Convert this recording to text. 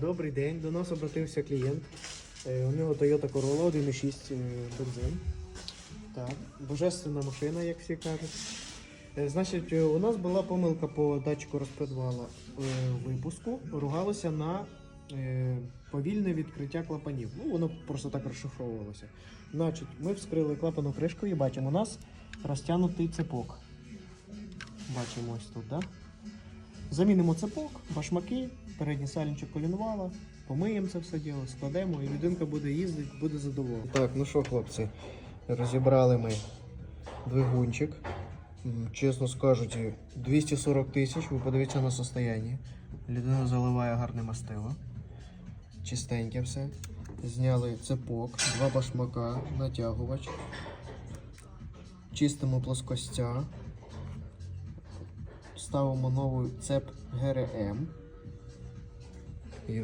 Добрий день, до нас обратився клієнт. Е, У нього Toyota Corolla 1.6 е, бензин. Так, божественна машина, як всі кажуть. Е, Значить, у нас була помилка по датчику розпредвала випуску. Ругалося на повільне відкриття клапанів. Ну, воно просто так розшифровувалося. Значить, ми вскрили клапану кришку і бачимо, у нас розтягнутий цепок. Бачимо ось тут, так? Да? Замінимо цепок, башмаки, передній сальничок колінвала, помиємо це все діло, складемо і людинка буде їздити, буде задоволена. Так, ну що, хлопці, розібрали ми двигунчик. Чесно скажучи, 240 тисяч, ви подивіться на состояння. Людина заливає гарне мастило. Чистеньке все. Зняли цепок, два башмака, натягувач. Чистимо плоскостя. Ставимо новий цеп ГРМ. І